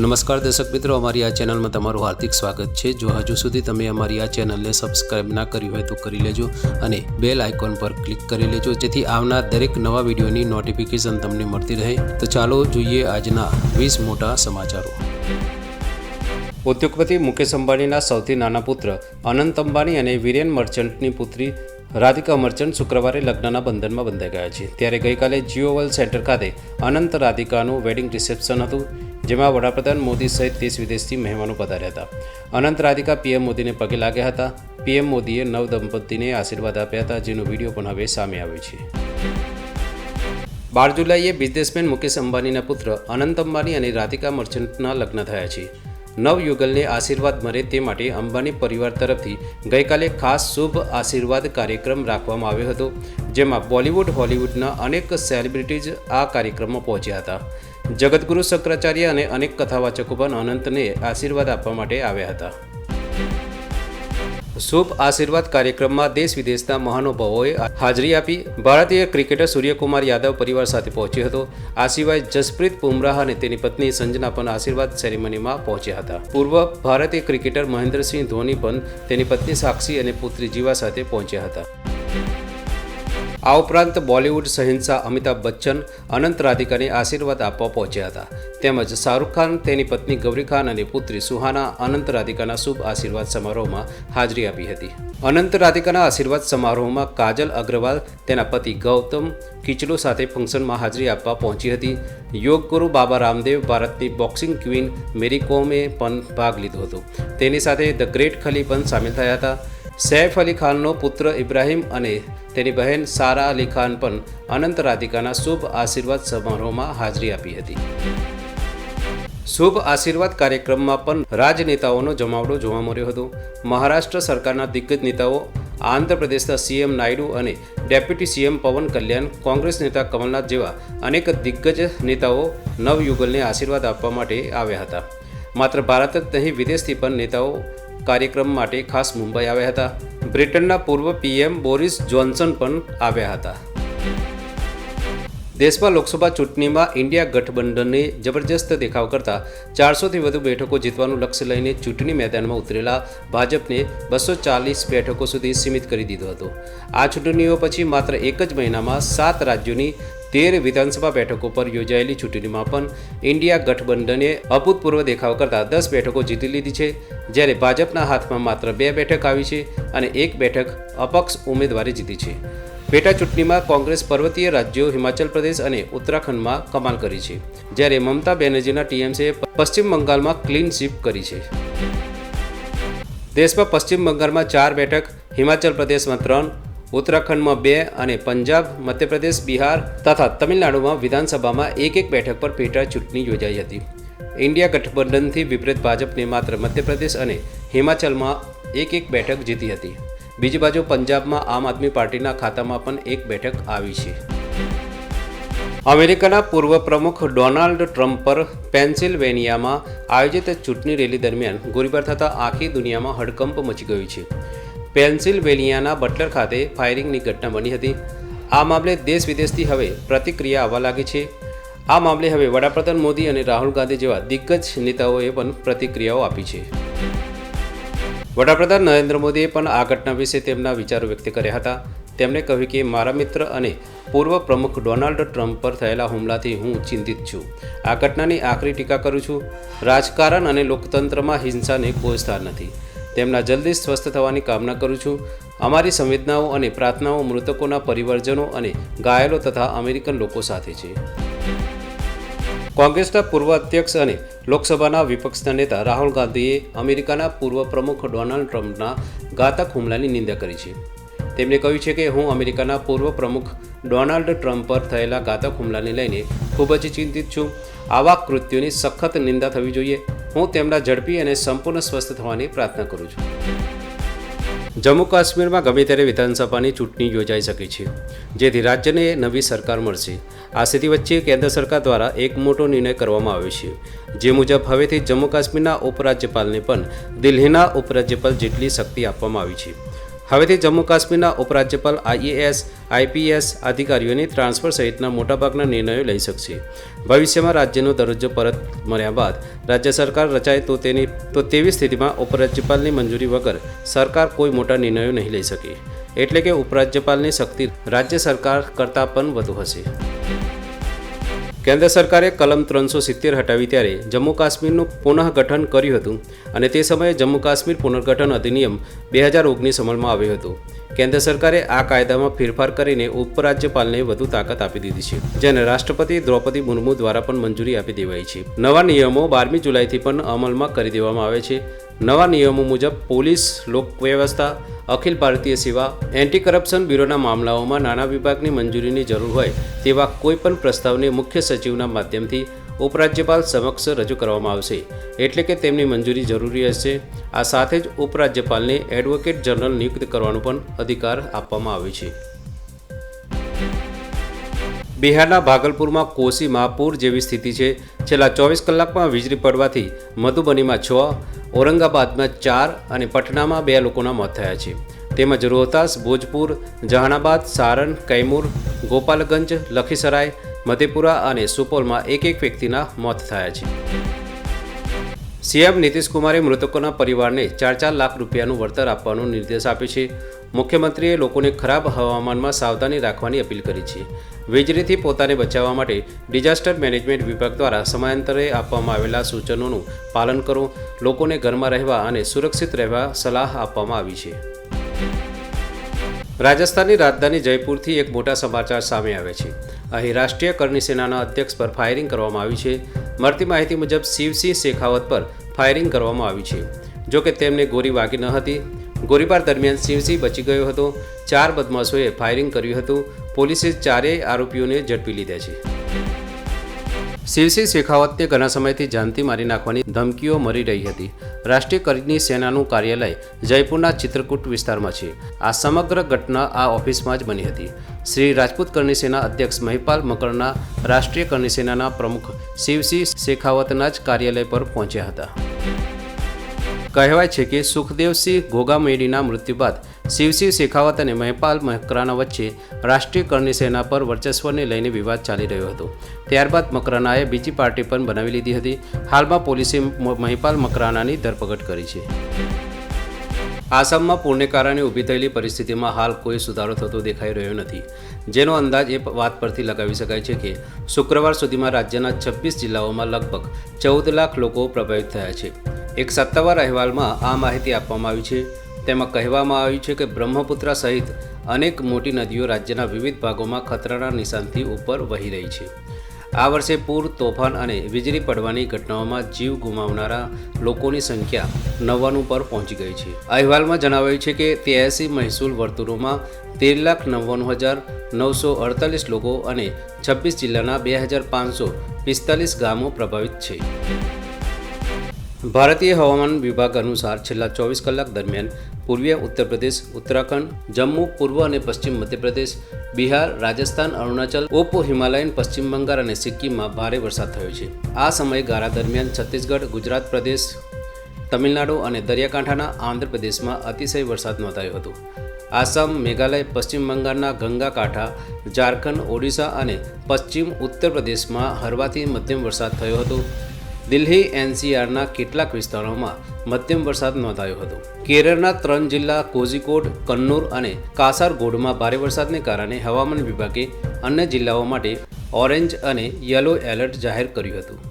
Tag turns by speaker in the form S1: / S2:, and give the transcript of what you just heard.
S1: નમસ્કાર દર્શક મિત્રો, અમારી આ ચેનલમાં તમારું હાર્દિક સ્વાગત છે. જો હજુ સુધી તમે અમારી આ ચેનલને સબસ્ક્રાઇબ ના કરી હોય તો કરી લેજો અને બેલ આઇકોન પર ક્લિક કરી લેજો, જેથી આવનાર દરેક નવા વિડીયોની નોટિફિકેશન તમને મળતી રહે. તો ચાલો જોઈએ આજના વીસ મોટા સમાચારો. ઉદ્યોગપતિ મુકેશ અંબાણીના સૌથી નાના પુત્ર અનંત અંબાણી અને વિરેન મર્ચન્ટની પુત્રી રાધિકા મર્ચન્ટ શુક્રવારે લગ્નના બંધનમાં બંધાઈ ગયા છે. ત્યારે ગઈકાલે જીઓ વર્લ્ડ સેન્ટર ખાતે અનંત રાધિકાનું વેડિંગ રિસેપ્શન હતું. જેમાં વડાપ્રધાન મોદી સહિત દેશ વિદેશથી મહેમાનો પધાર્યા હતા. અનંત રાધિકા પીએમ મોદીને પગે લાગ્યા હતા. પીએમ મોદીએ નવ દંપતીને આશીર્વાદ આપ્યા હતા, જેનો વીડિયો પણ હવે સામે આવ્યો છે. બાર જુલાઈએ બિઝનેસમેન મુકેશ અંબાણીના પુત્ર અનંત અંબાણી અને રાધિકા મર્ચન્ટના લગ્ન થયા છે. નવયુગલને આશીર્વાદ મળે તે માટે અંબાણી પરિવાર તરફથી ગઈકાલે ખાસ શુભ આશીર્વાદ કાર્યક્રમ રાખવામાં આવ્યો હતો, જેમાં બોલિવૂડ, હોલિવૂડના અનેક સેલિબ્રિટીઝ આ કાર્યક્રમમાં પહોંચ્યા હતા. જગતગુરુ શંકરાચાર્ય અને અનેક કથાવાચકો પણ અનંતને આશીર્વાદ આપવા માટે આવ્યા હતા. શુભ આશીર્વાદ કાર્યક્રમમાં દેશ વિદેશના મહાનુભાવોએ હાજરી આપી ભારતીય ક્રિકેટર સૂર્યકુમાર યાદવ પરિવાર સાથે પહોંચ્યો હતો. આ સિવાય જસપ્રીત બુમરાહ અને તેની પત્ની સંજના પણ આશીર્વાદ સેરેમનીમાં પહોંચ્યા હતા. પૂર્વ ભારતીય ક્રિકેટર મહેન્દ્રસિંહ ધોની પણ તેની પત્ની સાક્ષી અને પુત્રી જીવા સાથે પહોંચ્યા હતા. આ ઉપરાંત બોલિવૂડ સહિંસા અમિતાભ બચ્ચન, અનંત રાધિકાને આશીર્વાદ આપવા પહોંચ્યા હતા. તેમજ શાહરૂખ ખાન, તેની પત્ની ગૌરી ખાન અને પુત્રી સુહાના અનંત રાધિકાના શુભ આશીર્વાદ સમારોહમાં હાજરી આપી હતી. અનંત રાધિકાના આશીર્વાદ સમારોહમાં કાજલ અગ્રવાલ, તેના પતિ ગૌતમ કિચલુ સાથે ફંક્શનમાં હાજરી આપવા પહોંચી હતી. યોગ ગુરુ બાબા રામદેવ, ભારતની બોક્સિંગ ક્વીન મેરી કોમે પણ ભાગ લીધો હતો. તેની સાથે ધ ગ્રેટ ખલી પણ સામેલ થયા હતા. સૈફ અલી ખાનનો પુત્ર ઇબ્રાહિમ અને તેની બહેન સારા અલી ખાન પણ અનંત રાધિકાના શુભ આશીર્વાદ સમારોહમાં હાજરી આપી હતી. શુભ આશીર્વાદ કાર્યક્રમમાં પણ રાજનેતાઓનો જમાવડો જોવા મળ્યો હતો. મહારાષ્ટ્ર સરકારના દિગ્ગજ નેતાઓ, આંધ્રપ્રદેશના સીએમ નાયડુ અને ડેપ્યુટી સીએમ પવન કલ્યાણ, કોંગ્રેસ નેતા કમલનાથ જેવા અનેક દિગ્ગજ નેતાઓ નવયુગલને આશીર્વાદ આપવા માટે આવ્યા હતા. માત્ર ભારત જ નહીં, વિદેશથી પણ નેતાઓ કાર્યક્રમ માટે ખાસ મુંબઈ આવ્યા હતા. બ્રિટનના પૂર્વ પીએમ બોરિસ જોન્સન પણ આવ્યા હતા. દેશમાં લોકસભા ચૂંટણીમાં ઇન્ડિયા ગઠબંધનને જબરજસ્ત દેખાવ કરતા ચારસોથી વધુ બેઠકો જીતવાનું લક્ષ્ય લઈને ચૂંટણી મેદાનમાં ઉતરેલા ભાજપને બસો ચાલીસ બેઠકો સુધી સીમિત કરી દીધો હતો. આ ચૂંટણીઓ પછી માત્ર એક જ મહિનામાં સાત રાજ્યોની તેર વિધાનસભા બેઠકો પર યોજાયેલી ચૂંટણીમાં પણ ઇન્ડિયા ગઠબંધને અભૂતપૂર્વ દેખાવ કરતા દસ બેઠકો જીતી લીધી છે, જ્યારે ભાજપના હાથમાં માત્ર બે બેઠક આવી છે અને એક બેઠક અપક્ષ ઉમેદવારે જીતી છે. પેટા ચૂંટણીમાં કોંગ્રેસ પર્વતીય રાજ્યો, હિમાચલ પ્રદેશ અને ઉત્તરાખંડમાં કમાલ કરી છે, જ્યારે મમતા બેનર્જીના ટીએમસીએ પશ્ચિમ બંગાળમાં ક્લીન સ્વીપ કરી છે. દેશમાં પશ્ચિમ બંગાળમાં ચાર બેઠક, હિમાચલ પ્રદેશમાં ત્રણ ઉત્તરાખંડમાં બે અને પંજાબ, મધ્યપ્રદેશ, બિહાર તથા તમિલનાડુમાં વિધાનસભામાં એક એક બેઠક પર પેટા ચૂંટણી યોજાઈ હતી. ઇન્ડિયા ગઠબંધનથી વિપરીત ભાજપને માત્ર મધ્યપ્રદેશ અને હિમાચલમાં એક એક બેઠક જીતી હતી. બીજી બાજુ પંજાબમાં આમ આદમી પાર્ટીના ખાતામાં પણ એક બેઠક આવી છે. અમેરિકાના પૂર્વ પ્રમુખ ડોનાલ્ડ ટ્રમ્પ પર પેન્સિલ્વેનિયામાં આયોજિત ચૂંટણી રેલી દરમિયાન ગોળીબાર થતાં આખી દુનિયામાં હડકંપ મચી ગયું છે. પેન્સિલ્વેનિયાના બટલર ખાતે ફાયરિંગની ઘટના બની હતી. આ મામલે દેશ વિદેશથી હવે પ્રતિક્રિયા આવવા લાગી છે. આ મામલે હવે વડાપ્રધાન મોદી અને રાહુલ ગાંધી જેવા દિગ્ગજ નેતાઓએ પણ પ્રતિક્રિયાઓ આપી છે. વડાપ્રધાન નરેન્દ્ર મોદીએ પણ આ ઘટના વિશે તેમના વિચારો વ્યક્ત કર્યા હતા. તેમણે કહ્યું કે, મારા મિત્ર અને પૂર્વ પ્રમુખ ડોનાલ્ડ ટ્રમ્પ પર થયેલા હુમલાથી હું ચિંતિત છું. આ ઘટનાની આખરી ટીકા કરું છું. રાજકારણ અને લોકતંત્રમાં હિંસાને કોઈ સ્થાન નથી. તેમના જલ્દી સ્વસ્થ થવાની કામના કરું છું. અમારી સંવેદનાઓ અને પ્રાર્થનાઓ મૃતકોના પરિવારજનો અને ઘાયલો તથા અમેરિકન લોકો સાથે છે. કોંગ્રેસના પૂર્વ અધ્યક્ષ અને લોકસભાના વિપક્ષના નેતા રાહુલ ગાંધીએ અમેરિકાના પૂર્વ પ્રમુખ ડોનાલ્ડ ટ્રમ્પના ઘાતક હુમલાની નિંદા કરી છે. તેમણે કહ્યું છે કે હું અમેરિકાના પૂર્વ પ્રમુખ ડોનાલ્ડ ટ્રમ્પ પર થયેલા ઘાતક હુમલાને લઈને ખૂબ જ ચિંતિત છું. આવા કૃત્યોની સખત નિંદા થવી જોઈએ. હું તેમના ઝડપી અને સંપૂર્ણ સ્વસ્થ થવાની પ્રાર્થના કરું છું. જમ્મુ કાશ્મીરમાં ગમે ત્યારે વિધાનસભાની ચૂંટણી યોજાઈ શકે છે, જેથી રાજ્યને નવી સરકાર મળશે. આ સ્થિતિ વચ્ચે કેન્દ્ર સરકાર દ્વારા એક મોટો નિર્ણય કરવામાં આવ્યો છે, જે મુજબ હવેથી જમ્મુ કાશ્મીરના ઉપરાજ્યપાલને પણ દિલ્હીના ઉપરાજ્યપાલ જેટલી શક્તિ આપવામાં આવી છે. હવેથી જમ્મુ કાશ્મીરના ઉપરાજ્યપાલ આઈએએસ, આઈપીએસ અધિકારીઓની ટ્રાન્સફર સહિતના મોટાભાગના નિર્ણયો લઈ શકશે. ભવિષ્યમાં રાજ્યનો દરજ્જો પરત મળ્યા બાદ રાજ્ય સરકાર રચાય તો તેની, તો તેવી સ્થિતિમાં ઉપરાજ્યપાલની મંજૂરી વગર સરકાર કોઈ મોટા નિર્ણયો નહીં લઈ શકે. એટલે કે ઉપરાજ્યપાલની શક્તિ રાજ્ય સરકાર કરતાં પણ વધુ હશે. કેન્દ્ર સરકારે કલમ ત્રણસો સિત્તેર હટાવી ત્યારે જમ્મુ કાશ્મીરનું પુનઃગઠન કર્યું હતું અને તે સમયે જમ્મુ કાશ્મીર પુનર્ગઠન અધિનિયમ બે હજાર ઓગણીસ અમલમાં આવ્યું હતું. કેન્દ્ર સરકારે આ કાયદામાં ફેરફાર કરીને ઉપરાજ્યપાલને વધુ તાકાત આપી દીધી છે, જેને રાષ્ટ્રપતિ દ્રૌપદી મુર્મુ દ્વારા પણ મંજૂરી આપી દેવાઈ છે. નવા નિયમો બારમી જુલાઈથી પણ અમલમાં કરી દેવામાં આવે છે. નવા નિયમો મુજબ પોલીસ લોક વ્યવસ્થા અખિલ ભારતીય સેવા એન્ટી કરપ્શન બ્યુરોના મામલાઓમાં નાના વિભાગની મંજૂરીની જરૂર હોય તેવા કોઈપણ પ્રસ્તાવને મુખ્ય સચિવના માધ્યમથી ઉપરાજ્યપાલ સમક્ષ રજૂ કરવામાં આવશે. એટલે કે તેમની મંજૂરી જરૂરી હશે. આ સાથે જ ઉપરાજ્યપાલને એડવોકેટ જનરલ નિયુક્ત કરવાનો પણ અધિકાર આપવામાં આવ્યો છે. બિહારના ભાગલપુરમાં કોસીમાં પૂર જેવી સ્થિતિ છે. છેલ્લા ચોવીસ કલાકમાં વીજળી પડવાથી મધુબનીમાં છ, ઔરંગાબાદમાં ચાર અને પટનામાં બે લોકોના મોત થયા છે. તેમજ રોહતાસ, ભોજપુર, જહાનાબાદ સારન કૈમૂર, ગોપાલગંજ, લખીસરાય, મધેપુરા અને સુપોલમાં એક એક વ્યક્તિના મોત થયા છે. સીએમ કુમારે મૃતકોના પરિવારને ચાર ચાર લાખ રૂપિયાનું વળતર આપવાનો નિર્દેશ આપ્યો છે. મુખ્યમંત્રીએ લોકોને ખરાબ હવામાનમાં સાવધાની રાખવાની અપીલ કરી છે. વીજળીથી પોતાને બચાવવા માટે ડિઝાસ્ટર મેનેજમેન્ટ વિભાગ દ્વારા સમયાંતરે આપવામાં આવેલા સૂચનોનું પાલન કરો. લોકોને ઘરમાં રહેવા અને સુરક્ષિત રહેવા સલાહ આપવામાં આવી છે. રાજસ્થાનની રાજધાની જયપુરથી એક મોટા સમાચાર સામે આવે છે. અહીં રાષ્ટ્રીય કરની સેનાના અધ્યક્ષ પર ફાયરિંગ કરવામાં આવ્યું છે. મળતી માહિતી મુજબ શિવસિંહ શેખાવત પર ફાયરિંગ કરવામાં આવ્યું છે. જો કે તેમને ગોળી વાગી ન હતી. ગોળીબાર દરમિયાન શિવસિંહ બચી ગયો હતો. ચાર બદમાશોએ ફાયરિંગ કર્યું હતું. પોલીસે ચારેય આરોપીઓને ઝડપી લીધા છે. શિવસિંહ શેખાવતને ઘણા સમયથી જાનથી મારી નાખવાની ધમકીઓ મળી રહી હતી. રાષ્ટ્રીય કરની સેનાનું કાર્યાલય જયપુરના ચિત્રકૂટ વિસ્તારમાં છે. આ સમગ્ર ઘટના આ ઓફિસમાં જ બની હતી. શ્રી રાજપૂત કરણી સેના અધ્યક્ષ મહિપાલ મકરના રાષ્ટ્રીય કરણી સેનાના પ્રમુખ શિવસિંહ શેખાવતના જ કાર્યાલય પર પહોંચ્યા હતા. કહેવાય છે કે સુખદેવસિંહ ગોગામેડીના મૃત્યુ બાદ શિવસિંહ શેખાવત અને મહેપાલ મકરાના વચ્ચે રાષ્ટ્રીય કરણી સેના પર વર્ચસ્વને લઈને વિવાદ ચાલી રહ્યો હતો. ત્યારબાદ મકરાનાએ બીજી પાર્ટી પણ બનાવી લીધી હતી. હાલમાં પોલીસે મહેપાલ મકરાનાની ધરપકડ કરી છે. આસામમાં પૂરને કારણે ઊભી થયેલી પરિસ્થિતિમાં હાલ કોઈ સુધારો થતો દેખાઈ રહ્યો નથી. જેનો અંદાજ એ વાત પરથી લગાવી શકાય છે કે શુક્રવાર સુધીમાં રાજ્યના છવ્વીસ જિલ્લાઓમાં લગભગ ચૌદ લાખ લોકો પ્રભાવિત થયા છે. એક સત્તાવાર અહેવાલમાં આ માહિતી આપવામાં આવી છે. તેમાં કહેવામાં આવ્યું છે કે બ્રહ્મપુત્રા સહિત અનેક મોટી નદીઓ રાજ્યના વિવિધ ભાગોમાં ખતરાના નિશાનથી ઉપર વહી રહી છે. આ વર્ષે પૂર, તોફાન અને વીજળી પડવાની ઘટનાઓમાં જીવ ગુમાવનારા લોકોની સંખ્યા નવ્વાણું પર પહોંચી ગઈ છે. અહેવાલમાં જણાવાયું છે કે ત્યાસી મહેસૂલ વર્તુળોમાં તેર લાખ નવ્વાણું હજાર નવસો અડતાલીસ લોકો અને છવ્વીસ જિલ્લાના બે હજાર પાંચસો પિસ્તાલીસ ગામો પ્રભાવિત છે. ભારતીય હવામાન વિભાગ અનુસાર છેલ્લા ચોવીસ કલાક દરમિયાન પૂર્વીય ઉત્તર પ્રદેશ, ઉત્તરાખંડ, જમ્મુ, પૂર્વ અને પશ્ચિમ મધ્યપ્રદેશ, બિહાર, રાજસ્થાન, અરુણાચલ ઉપ હિમાલયન, પશ્ચિમ બંગાળ અને સિક્કિમમાં ભારે વરસાદ થયો છે. આ સમયગાળા દરમિયાન છત્તીસગઢ, ગુજરાત પ્રદેશ, તમિલનાડુ અને દરિયાકાંઠાના આંધ્રપ્રદેશમાં અતિશય વરસાદ નોંધાયો હતો. આસામ, મેઘાલય, પશ્ચિમ બંગાળના ગંગા કાંઠા ઝારખંડ, ઓડિશા અને પશ્ચિમ ઉત્તર પ્રદેશમાં હળવાથી મધ્યમ વરસાદ થયો હતો. દિલ્હી એનસીઆરના કેટલાક વિસ્તારોમાં મધ્યમ વરસાદ નોંધાયો હતો. કેરળના ત્રણ જિલ્લા કોઝિકોડ, કન્નૂર અને કાસારગોડમાં ભારે વરસાદને કારણે હવામાન વિભાગે અન્ય જિલ્લાઓ માટે ઓરેન્જ અને યલો એલર્ટ જાહેર કર્યું હતું.